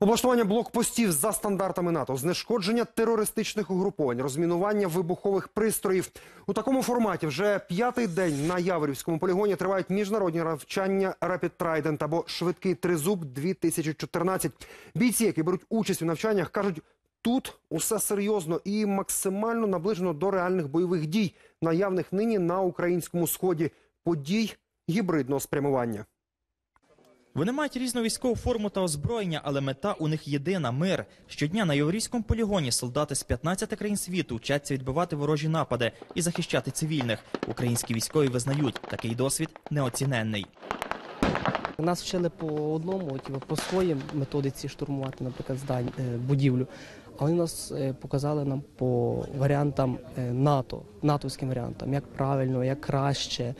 Облаштування блокпостів за стандартами НАТО, знешкодження терористичних угруповань, розмінування вибухових пристроїв. У такому форматі вже п'ятий день на Яворівському полігоні тривають міжнародні навчання Rapid Trident або швидкий тризуб 2014. Бійці, які беруть участь у навчаннях, кажуть, тут усе серйозно і максимально наближено до реальних бойових дій, наявних нині на українському сході, подій гібридного спрямування. Вони мають різну військову форму та озброєння, але мета у них єдина мир. Щодня на Яворівському полігоні солдати з 15 країн світу вчаться відбивати ворожі напади і захищати цивільних. Українські військові визнають, такий досвід неоціненний. Нас вчили по одному, типу, по своїй методиці штурмувати, наприклад, здань, е, будівлю. А вони нас е, показали нам по варіантам е, НАТО, натовським варіантам, як правильно, як краще.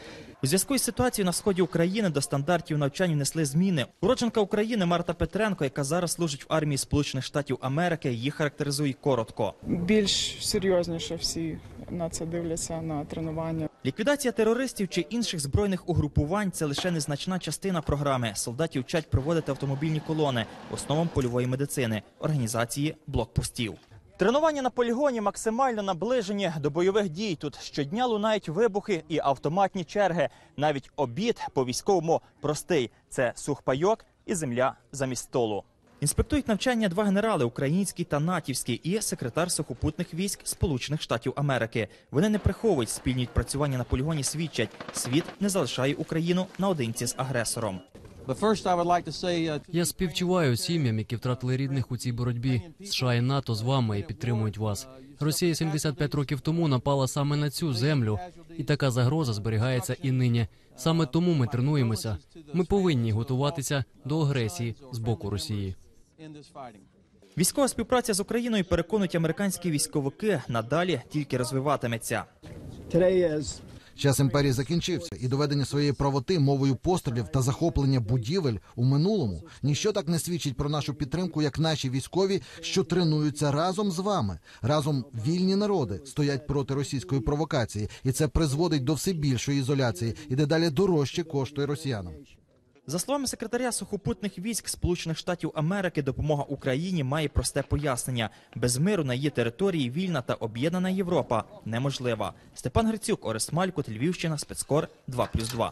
У зв'язку із ситуацією на сході України до стандартів навчань внесли зміни. Уродженка України Марта Петренко, яка зараз служить в армії Сполучених Штатів Америки, її характеризує коротко. більш серйозніше всі на це дивляться на тренування. Ліквідація терористів чи інших збройних угрупувань це лише незначна частина програми. Солдатів вчать проводити автомобільні колони, основам польової медицини, організації блокпостів. Тренування на полігоні максимально наближені до бойових дій. Тут щодня лунають вибухи і автоматні черги. Навіть обід по військовому простий це сухпайок і земля замість столу. Інспектують навчання два генерали український та натівський і секретар сухопутних військ Сполучених Штатів Америки. Вони не приховують спільні відпрацювання на полігоні. Свідчать, світ не залишає Україну наодинці з агресором. But first, I would like to say uh, Я співчуваю сім'ям, які втратили рідних у цій боротьбі. США і НАТО з вами і підтримують вас. Росія 75 років тому напала саме на цю землю, і така загроза зберігається і нині. Саме тому ми тренуємося. Ми повинні готуватися до агресії з боку Росії. Військова співпраця з Україною переконують американські військовики надалі тільки розвиватиметься. Час імперії закінчився, і доведення своєї правоти мовою пострілів та захоплення будівель у минулому ніщо так не свідчить про нашу підтримку, як наші військові, що тренуються разом з вами. Разом вільні народи стоять проти російської провокації, і це призводить до все більшої ізоляції і дедалі дорожче коштує росіянам. За словами секретаря сухопутних військ Сполучених Штатів Америки, допомога Україні має просте пояснення: без миру на її території вільна та об'єднана Європа неможлива. Степан Грицюк, Орест Малькут, Львівщина, спецкор 2+,2.